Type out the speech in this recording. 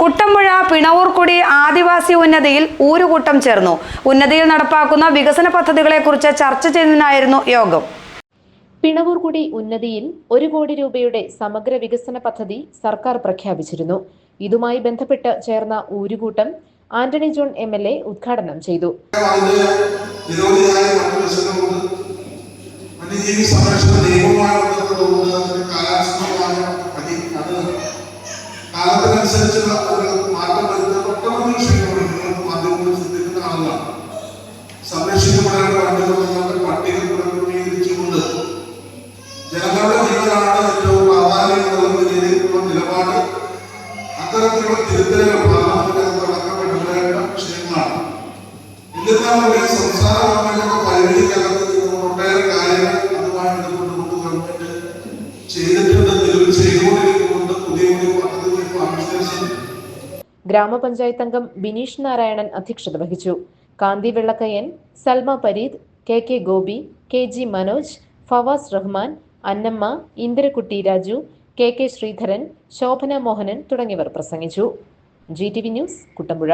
കുട്ടമ്പുഴ പിണവൂർക്കുടി ആദിവാസി ഉന്നതിയിൽ ഊരുകൂട്ടം ചേർന്നു. ഉന്നതിയിൽ നടപ്പാക്കുന്ന വികസന പദ്ധതികളെക്കുറിച്ച് ചർച്ച ചെയ്യുന്നതിനായിരുന്നു യോഗം. പിണവൂർകുടി ഉന്നതിയിൽ ഒരു കോടി രൂപയുടെ സമഗ്ര വികസന പദ്ധതി സർക്കാർ പ്രഖ്യാപിച്ചിരുന്നു. ഇതുമായി ബന്ധപ്പെട്ട് ചേർന്ന ഊരുകൂട്ടം Antony John M L A ഉദ്ഘാടനം ചെയ്തു. സംരക്ഷണ കാലത്തിനനുസരിച്ചുള്ള ഒരു മാറ്റം വരുന്ന ഒട്ടനവധി വിഷയങ്ങളുണ്ട് നിങ്ങൾക്ക് മാധ്യമങ്ങളിൽ ശ്രദ്ധിക്കുന്ന ആളുകളാണ് സംരക്ഷിക്കപ്പെടേണ്ട വന്യമൃഗങ്ങളുടെ പട്ടിക പുനർക്രമീകരിച്ചുകൊണ്ട് ജനങ്ങളുടെ ജീവനാണ് ഏറ്റവും പ്രാധാന്യമുള്ള രീതിയിലുള്ള നിലപാട്. അത്തരത്തിലുള്ള തിരുത്തലുകൾ പാർലമെന്റിൽ നടക്കപ്പെടേണ്ട വിഷയങ്ങളാണ്. എന്നിരുന്നാലും സംസ്ഥാന ഗവൺമെന്റിന്റെ പരിമിതിക്കകത്ത് നിന്ന് ഒട്ടേറെ കാര്യങ്ങൾ അതുമായി ബന്ധപ്പെട്ടുകൊണ്ട് ഗവൺമെന്റ് ചെയ്തിട്ടുണ്ട് നിലവിൽ ചെയ്തുകൊണ്ടിരിക്കുന്നുണ്ട് ഗ്രാമപഞ്ചായത്ത് അംഗം ബിനീഷ് നാരായണൻ അധ്യക്ഷത വഹിച്ചു. Kanthi Vellakkayyan Salma Pareed K K Gopi K G Manoj Fawaz Rahman Annamma Indirakkutty Raju K K Sreedharan Shobhana Mohanan തുടങ്ങിയവർ പ്രസംഗിച്ചു. G T V news Kuttampuzha.